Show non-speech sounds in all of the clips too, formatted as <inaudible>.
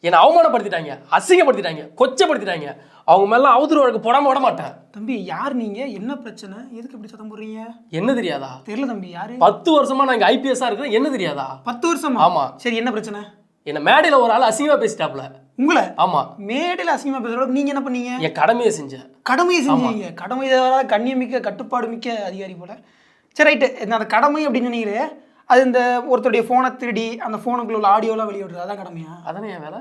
என்னை அவமானப்படுத்திட்டாங்க அசிங்கப்படுத்திட்டாங்க கொச்சப்படுத்திட்டாங்க. அவங்க மேல அவதூறு வழக்கு போடாம விட மாட்டேன். தம்பி யார் நீங்க? என்ன பிரச்சனை? எதுக்கு இப்படி சத்தம் போடுறீங்க? என்ன தெரியாதா? தெரியல தம்பி யாரு? பத்து வருஷமா நான் இங்க ஐபிஎஸ்ஸா இருக்கிறேன் என்ன தெரியாதா? பத்து வருஷமா? ஆமா. சரி என்ன பிரச்சனை? என்ன மேடையில ஒரு ஆள் அசிங்கமா பேசிட்டாப்ல. உங்களை? ஆமா. மேடையில் அசிங்கமா பேசுறதுக்கு நீங்க என்ன பண்ணீங்க? என் கடமையை செஞ்சேன். கடமையை செஞ்சீங்க. கடமை தவிர கண்ணியமிக்க கட்டுப்பாடு மிக்க அதிகாரி போல. சரி ரைட்டு. அந்த கடமை அப்படின்னு சொன்னீங்களே அது இந்த ஒருத்தருடைய ஃபோனை திருடி அந்த ஃபோனுக்குள்ள உள்ள ஆடியோலாம் வெளியிடுறது அதான் கடமையா? அதானே என் வேலை?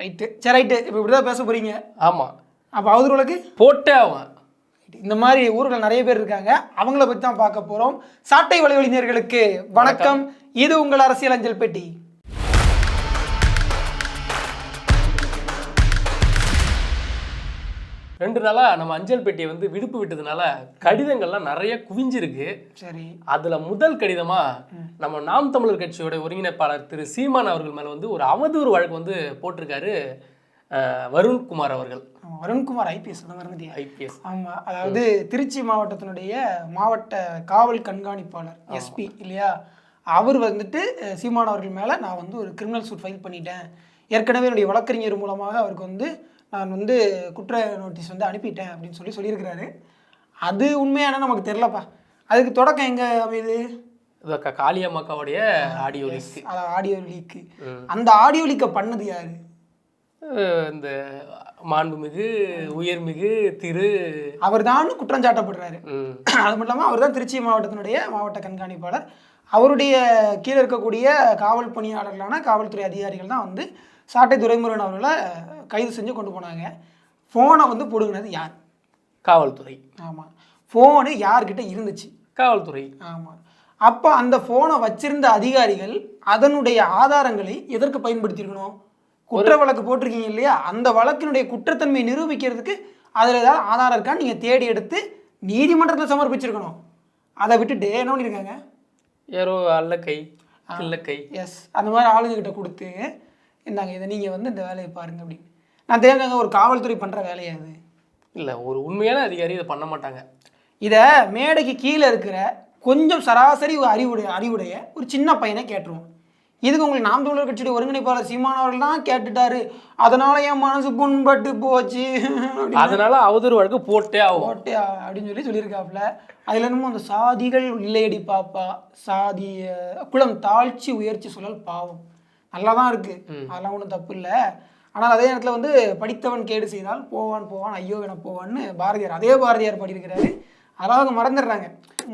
ரைட்டு சரி ரைட்டு இப்போ இப்படி தான் பேச போறீங்க. ஆமா. அப்போ அவர்களுக்கு போட்டே அவன் இந்த மாதிரி ஊர்கள் நிறைய பேர் இருக்காங்க. அவங்கள பற்றி தான் பார்க்க போகிறோம் சாட்டை வலைவழிஞர்களுக்கு வணக்கம். இது உங்கள் அரசியல் அஞ்சல் பெட்டி. ரெண்டு நாளா நம்ம அஞ்சல் பெட்டியை வந்து விடுப்பு விட்டதுனால கடிதங்கள்லாம் நிறைய குவிஞ்சிருக்கு. சரி. அதுல முதல் கடிதமா நம்ம நாம் தமிழர் கட்சியோட ஒருங்கிணைப்பாளர் திரு சீமான் அவர்கள் மேல வந்து ஒரு அவதூறு வழக்கு வந்து போட்டிருக்காரு வருண்குமார் அவர்கள். Varunkumar IPS IPS. ஆமா அதாவது திருச்சி மாவட்டத்தினுடைய மாவட்ட காவல் கண்காணிப்பாளர் எஸ்பி இல்லையா? அவர் வந்துட்டு சீமான் அவர்கள் மேலே நான் வந்து ஒரு கிரிமினல் சூட் ஃபைல் பண்ணிட்டேன். ஏற்கனவே என்னுடைய வழக்கறிஞர் மூலமாக அவருக்கு வந்து நான் வந்து குற்ற நோட்டீஸ் வந்து அனுப்பிட்டேன் அப்படின்னு சொல்லி சொல்லியிருக்கிறாரு. அது உண்மையான நமக்கு தெரிலப்பா அதுக்கு தொடக்கம் எங்கே அமையுது? காளியம்மாக்காவுடைய ஆடியோ அதான் ஆடியோ லீக்கு அந்த ஆடியோ லீக்கை பண்ணது யாரு? இந்த மாண்புமிகு உயர்மிகு திரு அவர் தான் குற்றம் சாட்டப்படுறாரு. <clears throat> அது மட்டும் இல்லாமல் அவர் தான் திருச்சி மாவட்டத்தினுடைய மாவட்ட கண்காணிப்பாளர். அவருடைய கீழே இருக்கக்கூடிய காவல் பணியாளர்களான காவல்துறை அதிகாரிகள் தான் வந்து சாட்டை துரைமுருகன் அவர்களை கைது செஞ்சு கொண்டு போனாங்க. ஃபோனை வந்து பிடுங்கினது யார்? காவல்துறை. ஆமாம் ஃபோனு யார்கிட்ட இருந்துச்சு? காவல்துறை. ஆமாம் அப்போ அந்த ஃபோனை வச்சிருந்த அதிகாரிகள் அதனுடைய ஆதாரங்களை எதற்கு பயன்படுத்தியிருக்கணும்? குற்ற வழக்கு போட்டிருக்கீங்க இல்லையா? அந்த வழக்கினுடைய குற்றத்தன்மையை நிரூபிக்கிறதுக்கு அதில் ஏதாவது ஆதாரம் இருக்கான்னு நீங்கள் தேடி எடுத்து நீதிமன்றத்தில் சமர்ப்பிச்சிருக்கணும். அதை விட்டுட்டு என்ன பண்ணியிருக்காங்க யாரோ அல்லக்கை கில்லக்கை எஸ் அந்த மாதிரி ஆளுங்கக்கிட்ட கொடுத்து இந்தாங்க இதை? நீங்கள் வந்து இந்த வேலையை பாருங்க அப்படின்னு. நான் தேவைங்க ஒரு காவல்துறை பண்ணுற வேலையா அது இல்ல ஒரு உண்மையான அதிகாரி இதை பண்ண மாட்டாங்க. இதை மேடைக்கு கீழே இருக்கிற கொஞ்சம் சராசரி ஒரு அறிவுடைய அறிவுடைய ஒரு சின்ன பையனை கேட்டுருவோம். இதுக்கு உங்களுக்கு நாம் தமிழர் கட்சியுடைய ஒருங்கிணைப்பாளர் சீமான் அவர்கள் தான் கேட்டுட்டாரு. அதனால என் மனசு புண்பட்டு போச்சு. அதனால அவதூறு வழக்கு போட்டே ஆகும். போட்டு அப்படின்னு சொல்லி சொல்லியிருக்காப்புல. அதுல என்னமோ அந்த சாதிகள் இல்லையடி பாப்பா. சாதி அஹ், குலம் தாழ்ச்சி உயர்ச்சி சொல்லல் பாவம். நல்லா தான் இருக்கு அதெல்லாம் ஒன்றும் தப்பு இல்லை ஆனால் அதே நேரத்தில் வந்து படித்தவன் கேடு செய்தால் போவான் போவான் ஐயோ என போவான்னு பாரதியார் அதே பாரதியார் பாடியிருக்கிறாரு. அதெல்லாம் அவங்க மறந்துடுறாங்க.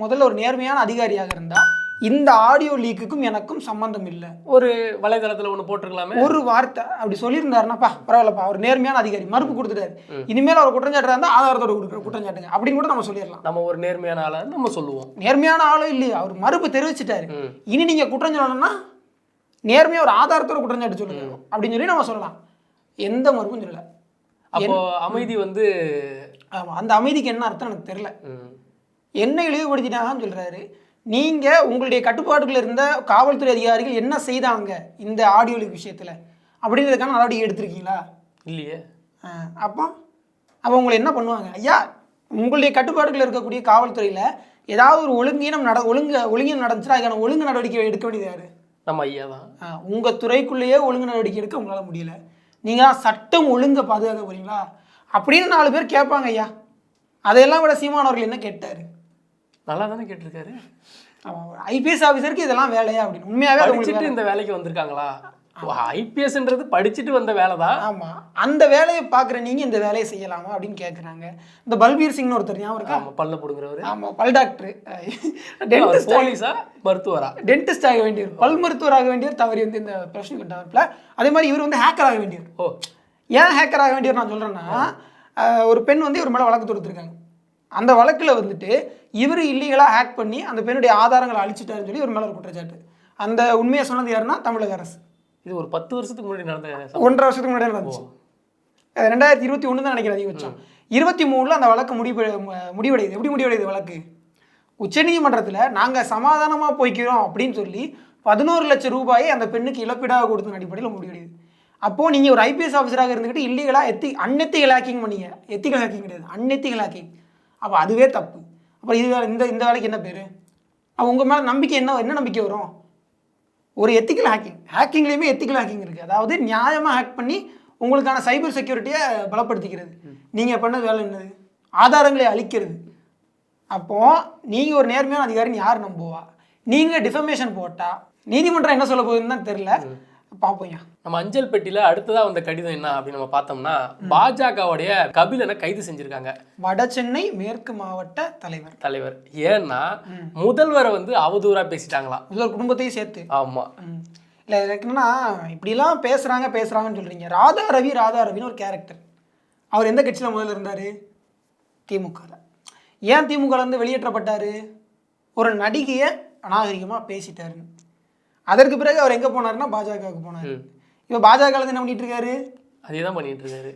முதல்ல ஒரு நேர்மையான அதிகாரியாக இருந்தால் இந்த ஆடியோ லீக்குக்கும் எனக்கும் சம்பந்தம் இல்லை. ஒரு வலைதளத்துல ஒண்ணு போட்டிருக்கலாமே? ஒரு வார்த்தை அப்படி சொல்லியிருந்தாருனாப்பா பரவாயில்லப்பா அவர் நேர்மையான அதிகாரி மறுப்பு கொடுத்துட்டாரு. இனிமேல் அவர் குற்றஞ்சாட்டுறா இருந்தால் ஆதாரத்தோட கொடுக்குற குற்றஞ்சாட்டுங்க. அப்படின்னு கூட நம்ம சொல்லிடலாம். நம்ம ஒரு நேர்மையான ஆளா நம்ம சொல்லுவோம். நேர்மையான ஆளும் இல்லையா அவர் மறுப்பு தெரிவிச்சிட்டாரு. இனி நீங்க குற்றம் சொல்லணும்னா நேர்மையா ஒரு ஆதாரத்தோட குற்றம் சாட்டு சொல்லுங்க அப்படின்னு சொல்லி நம்ம சொல்லலாம். எந்த மறுப்பும் சொல்லல. அப்போ அமைதி வந்து அந்த அமைதிக்கு என்ன அர்த்தம் எனக்கு தெரியல. ம், என்ன இழிவுபடுத்திட்டாங்கன்னு சொல்றாரு. நீங்க உங்களுடைய கட்டுப்பாட்டுக்குள்ள இருந்த காவல்துறை அதிகாரிகள் என்ன செய்தாங்க இந்த ஆடியோ லீக் விஷயத்துல? அப்படின்றதுக்கான நடவடிக்கை எடுத்திருக்கீங்களா? இல்லையே. அப்போ அப்போ உங்களை என்ன பண்ணுவாங்க? ஐயா உங்களுடைய கட்டுப்பாடுகளில் இருக்கக்கூடிய காவல்துறையில் ஏதாவது ஒரு ஒழுங்கீனம் நட ஒழுங்கு ஒழுங்கீனம் நடந்துச்சுன்னா அதுக்கான ஒழுங்கு நடவடிக்கை எடுக்க வேண்டியது யாரு? நம்ம ஐயா தான். ஆ, உங்க துறைக்குள்ளேயே ஒழுங்கு நடவடிக்கை எடுக்க உங்களால முடியல. நீங்க தான் சட்டம் ஒழுங்கை பாதுகாக்க போறீங்களா? அப்படின்னு நாலு பேர் கேட்பாங்க ஐயா. அதையெல்லாம் விட சீமான் அவர்கள் என்ன கேட்டாரு? நல்லா தானே கேட்டிருக்காரு ஐபிஎஸ் ஆஃபீஸருக்கு இதெல்லாம் வேலையா அப்படின்னு. படிச்சுட்டு இந்த வேலைக்கு வந்திருக்காங்களா? ஐபிஎஸ்ன்றது படிச்சுட்டு வந்த வேலை தான் ஆமா. அந்த வேலையை பார்க்குற நீங்க இந்த வேலையை செய்யலாமா அப்படின்னு கேட்குறாங்க இந்த பல்பீர் சிங்னு ஒருத்தர் ஞாபகம் இருக்கா? ஆமா பல்ல போடுங்கிறவரு. ஆமா பல் டாக்டர். டென்டிஸ்ட் போலீஸா மருத்துவரா? டென்டிஸ்ட் ஆக வேண்டியவர். பல் மருத்துவர் ஆக வேண்டியவர் தவறி வந்து இந்த ப்ரொஃபஷன் கிட்டார்ல அதே மாதிரி இவர் வந்து ஹேக்கர் ஆக வேண்டியவர். ஓ. ஏன் ஹேக்கர் ஆக வேண்டியவர் நான் சொல்றேன்னா அஹ், ஒரு பெண் வந்து இவர் மேலே வழக்கு தொடுத்துருக்காங்க. அந்த வழக்கில் வந்துட்டு இவர் இல்லீகலாக ஹேக் பண்ணி அந்த பெண்ணுடைய ஆதாரங்களை அழிச்சிட்டாருன்னு சொல்லி இவர் மேலே ஒரு குற்றச்சாட்டு. அந்த உண்மையை சொன்னது யாருன்னா தமிழக அரசு. இது ஒரு பத்து வருஷத்துக்கு முன்னாடி நடந்த. ஒன்றரை வருஷத்துக்கு முன்னாடி நடந்துச்சு. ரெண்டாயிரத்தி இருபத்தி ஒன்று தான் நினைக்கிறேன் அதிகபட்சம். இருபத்தி மூணில் அந்த வழக்கு முடிவு முடிவடையுது. எப்படி முடிவடையுது வழக்கு? உச்சநீதிமன்றத்தில் நாங்கள் சமாதானமாக போய்க்கிறோம் அப்படின்னு சொல்லி பதினோரு லட்சம் ரூபாயை அந்த பெண்ணுக்கு இழப்பீடாக கொடுத்த அடிப்படையில் முடிவடையுது. அப்போது நீங்கள் ஒரு ஐபிஎஸ் ஆஃபீஸராக இருந்துக்கிட்டு இல்லீகலாக எத்தி அன்எத்திகல் ஹேக்கிங் பண்ணீங்க. எத்திகல் ஹேக்கிங் கிடையாது. அன்எத்திகல் ஹேக்கிங் அப்போ அதுவே தப்பு. அப்புறம் இது இந்த இந்த வேலைக்கு என்ன பேர்? அப்போ உங்கள் மேலே நம்பிக்கை என்ன என்ன நம்பிக்கை வரும்? ஒரு எத்திக்கல் ஹேக்கிங் ஹேக்கிங்லேயுமே எத்திக்கல் ஹேக்கிங் இருக்குது அதாவது நியாயமாக ஹேக் பண்ணி உங்களுக்கான சைபர் செக்யூரிட்டியை பலப்படுத்திக்கிறது. நீங்கள் பண்ணது வேலை என்னது? ஆதாரங்களை அழிக்கிறது. அப்போது நீங்கள் ஒரு நேர்மையான அதிகாரின்னு யார் நம்புவா? நீங்கள் டிஃபமேஷன் போட்டால் நீதிமன்றம் என்ன சொல்ல போகுதுன்னு தான் தெரில பார்ப்போம்யா நம்ம அஞ்சல் பெட்டியில அடுத்ததா வந்த கடிதம் என்ன அப்படின்னு நம்ம பார்த்தோம்னா பாஜகவுடைய கபிலனை கைது செஞ்சிருக்காங்க. வட சென்னை மேற்கு மாவட்ட தலைவர். தலைவர். ஏன்னா முதல்வரை வந்து அவதூறா பேசிட்டாங்களாம். முதல் குடும்பத்தையும் சேர்த்து. ஆமா. இல்லை என்னன்னா இப்படிலாம் பேசுகிறாங்க பேசுகிறாங்கன்னு சொல்கிறீங்க ராதா ரவி ராதா ரவின்னு ஒரு கேரக்டர் அவர் எந்த கட்சியில் முதல்ல இருந்தார்? திமுகவில் ஏன் திமுகல இருந்து வெளியேற்றப்பட்டார்? ஒரு நடிகையை அநாகரிகமாக பேசிட்டாருன்னு. அதற்கு பிறகு அவர் எங்கே போனாருன்னா பாஜகவுக்கு போனார். இப்போ இருந்து என்ன பண்ணிட்டு இருக்காரு? அதே தான் பண்ணிட்டு இருக்காரு.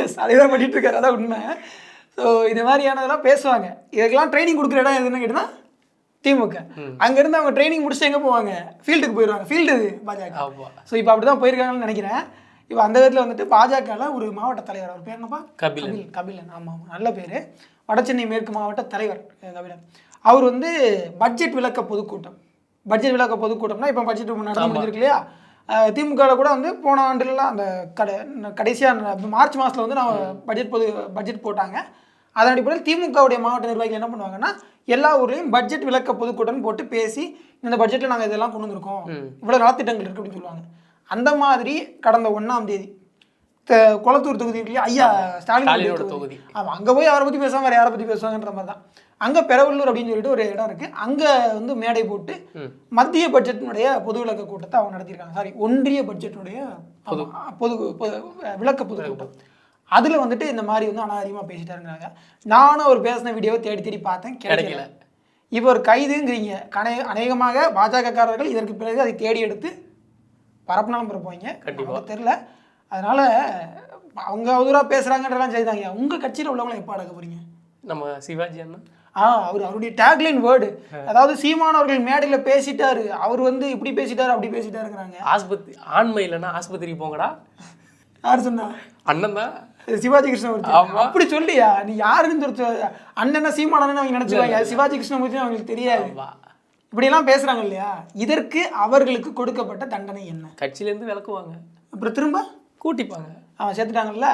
எஸ் அதே தான் பண்ணிட்டு இருக்காரு. அதான் உண்மை. ஸோ இது மாதிரியானதெல்லாம் பேசுவாங்க. இதுக்கெல்லாம் ட்ரைனிங் கொடுக்குற இடம் எதுன்னு கேட்டினா திமுக. அங்கேருந்து அவங்க ட்ரைனிங் முடிச்சுட்டு எங்கே போவாங்க? ஃபீல்டுக்கு போயிடுவாங்க. ஃபீல்டு இது பாஜக. ஸோ இப்போ அப்படி தான் போயிருக்காங்கன்னு நினைக்கிறேன். இப்போ அந்த விதத்தில் வந்துட்டு பாஜகவில் ஒரு மாவட்ட தலைவர். அவர் பேர் என்னப்பா? கபிலன். கபில் கபிலன். ஆமாம் நல்ல பேர். வடசென்னை மேற்கு மாவட்ட தலைவர் கபிலன். அவர் வந்து பட்ஜெட் விளக்க பொதுக்கூட்டம். பட்ஜெட் விளக்க பொதுக்கூட்டம்னா இப்போ பட்ஜெட் நடந்து முடிஞ்சிருக்கு இல்லையா திமுகவில் கூட வந்து போன ஆண்டுலலாம் அந்த கடை கடைசியாக மார்ச் மாதத்தில் வந்து நான் பட்ஜெட் பொது பட்ஜெட் போட்டாங்க. அதன் அடிப்படையில் திமுகவுடைய மாவட்ட நிர்வாகிகள் என்ன பண்ணுவாங்கன்னா எல்லா ஊர்லேயும் பட்ஜெட் விளக்க பொதுக்கூட்டம் போட்டு பேசி இந்த பட்ஜெட்டில் நாங்கள் இதெல்லாம் கொண்டு வந்திருக்கோம். இவ்வளோ நலத்திட்டங்கள் இருக்குது அப்படின்னு சொல்லுவாங்க. அந்த மாதிரி கடந்த ஒன்றாம் தேதி குளத்தூர் தொகுதி இருக்கு இல்லையா ஐயா ஸ்டாலின் தொகுதி. ஆமாம் அங்கே போய் அவரை பற்றி பேசாம வேறு யாரை பற்றி பேசுவாங்கன்ற மாதிரி தான். அங்கே பெரவல்லூர் அப்படின்னு சொல்லிட்டு ஒரு இடம் இருக்குது அங்கே வந்து மேடை போட்டு. மத்திய பட்ஜெட்டினுடைய பொது விளக்க கூட்டத்தை அவங்க நடத்தியிருக்காங்க. சாரி ஒன்றிய பட்ஜெட்டினுடைய பொது. விளக்க பொது கூட்டம். அதில் வந்துட்டு இந்த மாதிரி வந்து அனாதிகமாக பேசிட்டாருங்கிறாங்க. நானும் அவர் பேசின வீடியோவை தேடி தேடி பார்த்தேன். கிடைக்கல. ஒரு கைதுங்கிறீங்க. கணே அநேகமாக பாஜகக்காரர்கள் இதற்கு பிறகு அதை தேடி எடுத்து பரப்புனாலும் பரப்புவாங்க. கண்டிப்பா. நமக்கு தெரியல. அதனால அவங்க அவதூறாக பேசுகிறாங்கன்றலாம் செய்தாங்க உங்கள் கட்சியில் உள்ளவங்களை எப்போ அடக்க போறீங்க? நம்ம சிவாஜி அண்ணா. ஆ அவர் அவருடைய டேக்லைன் வேர்டு அதாவது சீமான் அவர்கள் மேடையில் பேசிட்டாரு. அவர் வந்து இப்படி பேசிட்டாரு அப்படி பேசிட்டாருங்கிறாங்க. ஆஸ்பத்திரி ஆண்மை இல்லைன்னா ஆஸ்பத்திரிக்கு போங்கடா. யார் சொன்னா? அண்ணன் தான். சிவாஜி கிருஷ்ணமூர்த்தி. அப்படி சொல்லியா? நீ யாருன்னு அண்ணனா சீமானன்னு அவங்க நினைச்சுவாங்க சிவாஜி கிருஷ்ணமூர்த்தி அவங்களுக்கு தெரியாது. இப்படியெல்லாம் பேசுறாங்க இல்லையா? இதற்கு அவர்களுக்கு கொடுக்கப்பட்ட தண்டனை என்ன? கட்சியில இருந்து விளக்குவாங்க அப்புறம் திரும்ப? கூட்டிப்பாங்க. அவன் சேர்த்துட்டாங்கல்ல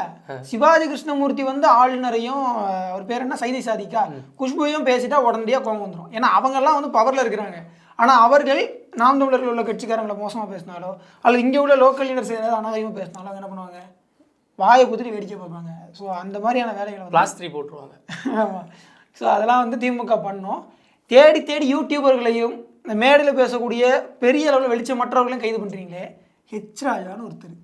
சிவாஜி கிருஷ்ணமூர்த்தி வந்து ஆளுநரையும் அவர் பேர் என்ன? சைதை சாதிக்கா. குஷ்புவையும் பேசிட்டா உடனடியாக கோவம் வந்துடும் ஏன்னா அவங்கெல்லாம் வந்து பவரில் இருக்கிறாங்க. ஆனால் அவர்கள் நாம் தமிழர்கள் உள்ள கட்சிக்காரங்களை மோசமாக பேசினாலோ அல்லது இங்கே உள்ள லோக்கல் லீடர்ஸ் ஏதாவது அனாதையும் பேசினாலும் அவங்க என்ன பண்ணுவாங்க? வாயை குத்திட்டு வேடிக்கை பார்ப்பாங்க. ஸோ அந்த மாதிரியான வேலைகளை வந்து பிளாஸ்திரி போட்டுருவாங்க. <laughs> ஆமாம் ஸோ அதெல்லாம் வந்து திமுக பண்ணோம். தேடி தேடி யூடியூபர்களையும் இந்த மேடையில் பேசக்கூடிய பெரிய அளவில் வெளிச்சமற்றவர்களையும் கைது பண்ணுறீங்களே ஹெச் ராஜான்னு ஒருத்தர்.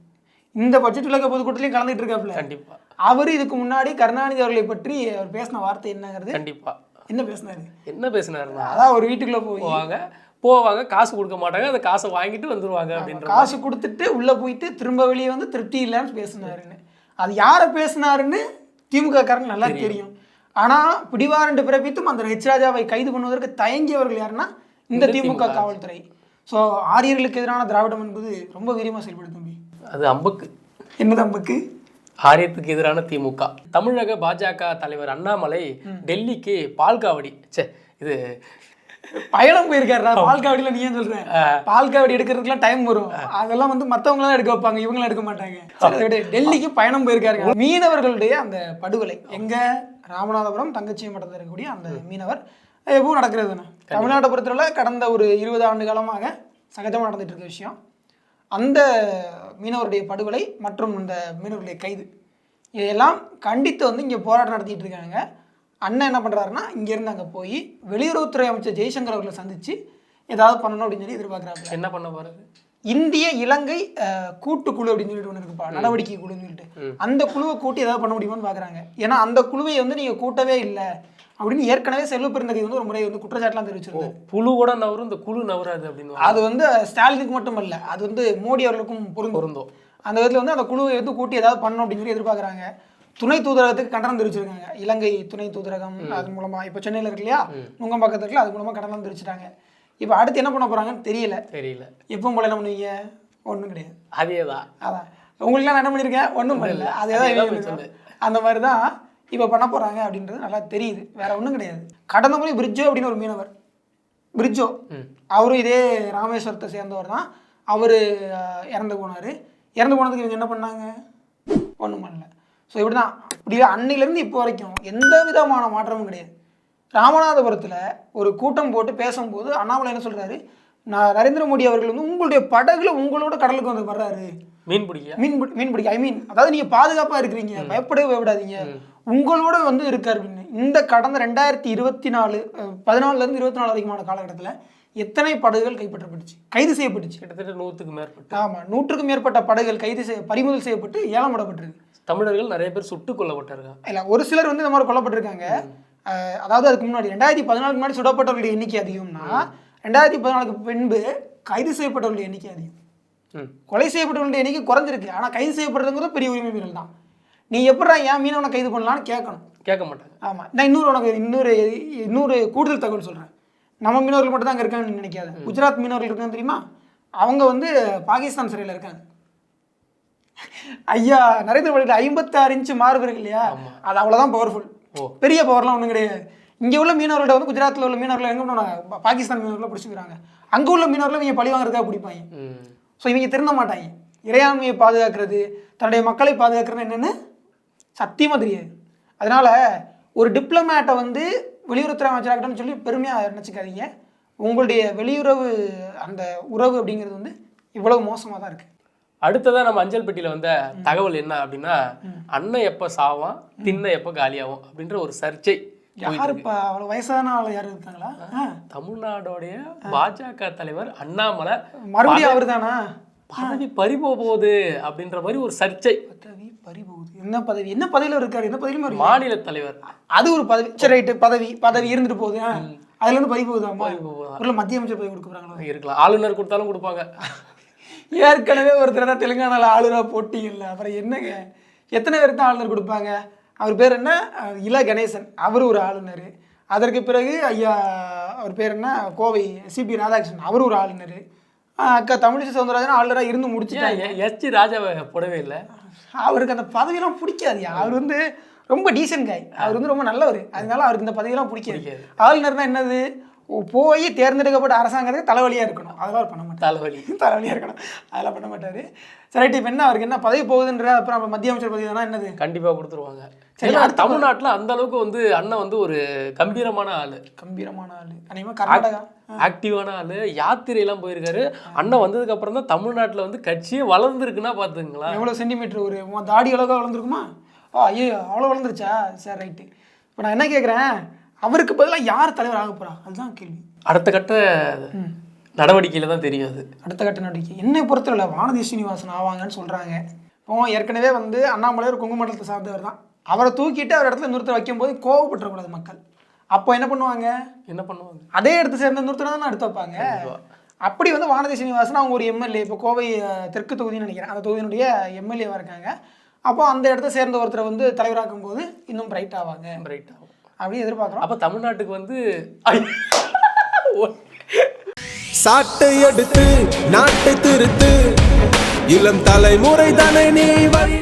இந்த பட்ஜெட் விளக்க பொதுக்கூட்டத்திலையும் கலந்துட்டு இருக்காப்புல கண்டிப்பா. அவர் இதுக்கு முன்னாடி கருணாநிதி அவர்களை பற்றி அவர் பேசின வார்த்தை என்னங்கிறது? கண்டிப்பா. என்ன பேசினாரு? என்ன பேசினாருன்னா அதான் ஒரு வீட்டுக்குள்ளே போவாங்க போவாங்க காசு கொடுக்க மாட்டாங்க அந்த காசை வாங்கிட்டு வந்துருவாங்க அப்படின்ற காசு கொடுத்துட்டு உள்ளே போயிட்டு திரும்ப வெளியே வந்து திருப்தி இல்லைன்னு பேசினாருன்னு. அது யாரை பேசினாருன்னு திமுக காரங்க நல்லா தெரியும். ஆனால் பிடிவாரண்டு பிறப்பித்தும் அந்த ஹெச் ராஜாவை கைது பண்ணுவதற்கு தயங்கியவர்கள் யாருன்னா இந்த திமுக காவல்துறை. ஸோ ஆரியர்களுக்கு எதிரான திராவிடம் என்பது ரொம்ப வீரியமாக செயல்படுது. அது அம்புக்கு. என்ன தம்புக்கு ஆரியத்துக்கு எதிரான திமுக. தமிழக பாஜக தலைவர் அண்ணாமலை டெல்லிக்கு பால்காவடி ச்சே இது பயணம் போயிருக்காருடா பால்காவடியில் நீ ஏன் சொல்ற? பால்காவடி எடுக்கிறதுக்குலாம் டைம் வரும். அதெல்லாம் வந்து மற்றவங்களாம் எடுக்க வைப்பாங்க இவங்களாம் எடுக்க மாட்டாங்க. டெல்லிக்கு பயணம் போயிருக்காருங்க மீனவர்களுடைய அந்த படுகொலை. எங்க ராமநாதபுரம் தங்கச்சி மட்டத்தில் இருக்கக்கூடிய அந்த மீனவர் எப்பவும் நடக்கிறது தானே? தமிழ்நாட்டை பொறுத்தவரை கடந்த ஒரு இருபது ஆண்டு காலமாக சகஜமாக நடந்துட்டு இருக்க விஷயம். அந்த மீனவருடைய படுகொலை மற்றும் இந்த மீனவருடைய கைது. இதையெல்லாம் கண்டித்து வந்து இங்கே போராட்டம் நடத்திட்டு இருக்காங்க அண்ணன் என்ன பண்ணுறாருன்னா இங்கேருந்து அங்கே போய் வெளியுறவுத்துறை அமைச்சர் ஜெய்சங்கர் அவர்களை சந்திச்சு ஏதாவது பண்ணணும் அப்படின்னு சொல்லி எதிர்பார்க்குறாங்க என்ன பண்ண போறது இந்திய இலங்கை கூட்டுக்குழு அப்படின்னு சொல்லிட்டு ஒன்று இருக்குப்பா நடவடிக்கை குழுன்னு சொல்லிட்டு. அந்த குழுவை கூட்டி ஏதாவது பண்ண முடியுமான்னு பார்க்குறாங்க ஏன்னா அந்த குழுவை வந்து நீங்கள் கூட்டவே இல்லை. அப்படின்னு ஏற்கனவே செல்வ பெருந்தகை வந்து ஒரு முறை வந்து குற்றச்சாட்டுலாம் தெரிவிச்சிருந்தாரு. புழுவோட நவரும் இந்த குழு நவராது அப்படின்னு அது வந்து ஸ்டாலினுக்கு மட்டும் இல்ல அது வந்து மோடி அவர்களுக்கும் பொருந்தும். பொருந்தும். அந்த விதத்தில் வந்து அந்த குழுவை வந்து கூட்டி ஏதாவது பண்ணணும் அப்படின்னு சொல்லி எதிர்பார்க்குறாங்க. துணை தூதரகத்துக்கு கண்டனம் தெரிவிச்சிருக்காங்க. இலங்கை துணை தூதரகம் அது மூலமா இப்போ சென்னையில் இருக்கு இல்லையா? நுங்கம்பாக்கத்தில் இருக்குல்ல அது மூலமா கண்டனம் தெரிவிச்சிட்டாங்க. இப்போ அடுத்து என்ன பண்ண போறாங்கன்னு தெரியல. தெரியல. எப்பவும் போல என்ன பண்ணுவீங்க? ஒன்றும் கிடையாது. அதேதான். அதான். உங்களுக்குலாம் என்ன பண்ணியிருக்கேன் ஒன்றும் பண்ணல. அதே தான். அந்த மாதிரி தான் இப்போ பண்ண போகிறாங்க அப்படின்றது நல்லா தெரியுது. வேற ஒன்றும் கிடையாது. கடந்த முறை பிரிட்ஜோ அப்படின்னு ஒரு மீனவர். பிரிட்ஜோ. அவரும் இதே ராமேஸ்வரத்தை சேர்ந்தவர் தான். அவர் இறந்து போனார். இறந்து போனதுக்கு இவங்க என்ன பண்ணாங்க? ஒன்றும் பண்ணல. ஸோ இப்படி தான் இப்படியே அன்னையிலேருந்து இப்போ வரைக்கும் எந்த விதமான மாற்றமும் கிடையாது. ராமநாதபுரத்தில் ஒரு கூட்டம் போட்டு பேசும்போது அண்ணாமலை என்ன சொல்கிறாரு நான் நரேந்திர மோடி அவர்கள் வந்து உங்களுடைய படகுல உங்களோட கடலுக்கு வந்து வர்றாரு. மீன் பிடிக்க மீன் பிடி- மீன் பிடிக்க ஐ மீன் அதாவது நீங்க பாதுகாப்பா இருக்கிறீங்க பயப்படவே பயப்படாதீங்க. உங்களோட வந்து இருக்காரு அப்படின்னு இந்த கடந்த ரெண்டாயிரத்தி இருபத்தி நாலு அஹ், பதினாலுல இருந்து இருபத்தி நாலு வரைக்குமான காலகட்டத்தில் எத்தனை படகுகள் கைப்பற்றப்பட்டுச்சு? கைது செய்யப்பட்டுச்சு. கிட்டத்தட்ட நூற்றுக்கு மேற்பட்டு. ஆமா நூற்றுக்கும் மேற்பட்ட படகுகள் கைது செய்ய பறிமுதல் செய்யப்பட்டு ஏலம் விடப்பட்டிருக்கு தமிழர்கள் நிறைய பேர் சுட்டுக் கொல்லப்பட்டிருக்காங்க. இல்ல ஒரு சிலர் வந்து இந்த மாதிரி கொல்லப்பட்டிருக்காங்க. அதாவது அதுக்கு முன்னாடி ரெண்டாயிரத்தி பதினாலுக்கு முன்னாடி சுடப்பட்டவர்களுடைய எண்ணிக்கை அதிகம்னா ரெண்டாயிரத்தி பதினாலுக்கு பின்பு கைது செய்யப்பட்டவர்களுடைய எண்ணிக்கை அதிகம். கொலை செய்யப்பட்டவங்களுடைய எண்ணிக்கை குறைஞ்சிருக்கு. ஆனால் கைது செய்யப்படுறதுங்கிறது பெரிய உரிமை மீறல் தான். நீ எப்படா ஏன் மீனவனை கைது பண்ணலான்னு கேட்கணும். கேட்க மாட்டாங்க. ஆமாம் நான் இன்னொரு உனக்கு இன்னொரு இன்னொரு கூடுதல் தகவல் சொல்கிறேன் நம்ம மீனவர்கள் மட்டும் தான் அங்கே இருக்காங்கன்னு நினைக்காத. குஜராத் மீனவர்கள் இருக்காங்க தெரியுமா? அவங்க வந்து பாகிஸ்தான் சிறையில் இருக்காங்க. ஐயா நரேந்திர மோடி ஐம்பத்தாறு இன்ச்சு இருக்கு இல்லையா? அது அவ்வளோதான் பவர்ஃபுல். பெரிய பவர்லாம் ஒன்றும் கிடையாது. இங்கே உள்ள மீனவர்கள்ட்ட வந்து குஜராத்தில் உள்ள மீனவர்கள் எங்கே பாகிஸ்தான் மீனவர்களை பிடிச்சிக்கிறாங்க. அங்கே உள்ள மீனவர்களை இவங்க பழி வாங்குறதுக்காக பிடிப்பாங்க. ஸோ இவங்க திருந்த மாட்டாங்க. இறையாண்மையை பாதுகாக்கிறது தன்னுடைய மக்களை பாதுகாக்கிறது என்னன்னு சத்தியமாக தெரியாது. அதனால ஒரு டிப்ளமேட்டை வந்து வெளியுறவுத்துறை அமைச்சராகட்டும்னு சொல்லி பெருமையாக நினச்சிக்காதீங்க. உங்களுடைய வெளியுறவு அந்த உறவு அப்படிங்கிறது வந்து இவ்வளவு மோசமாக தான் இருக்குது அடுத்ததா நம்ம அஞ்சல் பெட்டியில வந்த தகவல் என்ன அப்படின்னா அண்ணன் எப்ப சாவான் திண்ணை எப்ப காலியாகும் அப்படின்ற ஒரு சர்ச்சை. யார் இப்போ அவ்வளோ வயசான ஆள் யாரும் இருக்காங்களா. தமிழ்நாடோடைய பாஜக தலைவர் அண்ணாமலை. மறுபடியும் அவர் தானா பதவி பறிபோக போகுது அப்படின்ற மாதிரி ஒரு சர்ச்சை. பதவி பறிபோகுது. என்ன பதவி? என்ன பதவியில் இருக்காரு? என்ன பதவியிலும் மாநில தலைவர். அது ஒரு பதவி. சரி ரைட்டு பதவி. பதவி இருந்துட்டு போகுது. அதுல இருந்து பறி போகுதாமா போகுதா. ஒரு மத்திய அமைச்சர் பதவி கொடுக்க போறாங்களா? இருக்கலாம். ஆளுநர் கொடுத்தாலும் கொடுப்பாங்க. ஏற்கனவே ஒருத்தர் தான் தெலுங்கானால ஆளுநராக போட்டிங்கல்ல அப்புறம் என்னங்க? எத்தனை பேருக்கு தான் ஆளுநர் கொடுப்பாங்க? அவர் பேர் என்ன? இல கணேசன். அவர் ஒரு ஆளுநர். அதற்கு பிறகு ஐயா அவர் பேர் என்ன? கோவை சிபி ராதாகிருஷ்ணன். அவர் ஒரு ஆளுநர். அக்கா தமிழிசை சவுந்தரராஜன் ஆளுநராக இருந்து முடிச்சுட்டாங்க எஸ் சி ராஜாவை போடவே இல்லை? அவருக்கு அந்த பதவியெல்லாம் பிடிக்காதுயா அவர் வந்து ரொம்ப டீசென்ட் காய். அவர் வந்து ரொம்ப நல்லவர். அதனால அவருக்கு இந்த பதவியெல்லாம் பிடிக்காது. பிடிக்காது. ஆளுநர்னா என்னது? போய் தேர்ந்தெடுக்கப்பட்ட அரசாங்கத்துக்கு தலைவலியாக இருக்கணும். அதெல்லாம் அவர் பண்ண மாட்டார். தலைவலி. <laughs> தலைவலியாக இருக்கணும். அதெல்லாம் பண்ண மாட்டார். சரி ரைட் இப்போ என்ன அவருக்கு என்ன பதவி போகுதுன்ற அப்புறம் அப்ப மத்திய அமைச்சர் பதவி தானே என்னது? கண்டிப்பா கொடுத்துருவாங்க. சரி, தமிழ்நாட்டுல அந்த அளவுக்கு வந்து அண்ணன் வந்து ஒரு கம்பீரமான ஆளு. கம்பீரமான ஆள். அநேகமாக கர்நாடகா. ஆக்டிவான ஆளு. யாத்திரையெல்லாம் போயிருக்காரு. அண்ணன் வந்ததுக்கு அப்புறம் தான் தமிழ்நாட்டுல வந்து கட்சியே வளர்ந்துருக்குன்னா பாத்துங்களா எவ்வளோ சென்டிமீட்டர் ஒரு தாடி அளவுக்கு வளர்ந்துருக்குமா? ஆ ஐயோ அவ்வளோ வளர்ந்துருச்சா? சரி ரைட்டு. இப்போ நான் என்ன கேட்குறேன் அவருக்கு பதிலாக யார் தலைவர் ஆக போறா? அதுதான் கேள்வி. அடுத்த கட்ட நடவடிக்கையில தான் தெரியும் அது. அடுத்த கட்ட நடவடிக்கை. என்னை பொறுத்தவரை வானதி சீனிவாசன் ஆவாங்கன்னு சொல்கிறாங்க இப்போ ஏற்கனவே வந்து அண்ணாமலை ஒரு கொங்கு மண்டலத்தை சார்ந்தவர் தான். அவரை தூக்கிட்டு அவர் இடத்துல நிறுத்த வைக்கும்போது கோவப்பட்டுறக்கூடாது மக்கள். அப்போ என்ன பண்ணுவாங்க? என்ன பண்ணுவாங்க? அதே இடத்து சேர்ந்த நிறுத்தினா தானே எடுத்து வைப்பாங்க. அப்படி வந்து வானதி சீனிவாசன் அவங்க ஒரு எம்எல்ஏ இப்போ கோவை தெற்கு தொகுதின்னு நினைக்கிறேன். அந்த தொகுதியினுடைய எம்எல்ஏவாக இருக்காங்க. அப்போ அந்த இடத்த சேர்ந்த ஒருத்தரை வந்து தலைவராக்கும் போது இன்னும் பிரைட் ஆவாங்க. ரைட் ஆகும். அப்படி எதிர்பார்க்குறோம். அப்ப தமிழ்நாட்டுக்கு வந்து சாட்டை எடுத்து நாட்டை திருத்து. இளம் தலைமுறை தானே நீ வழி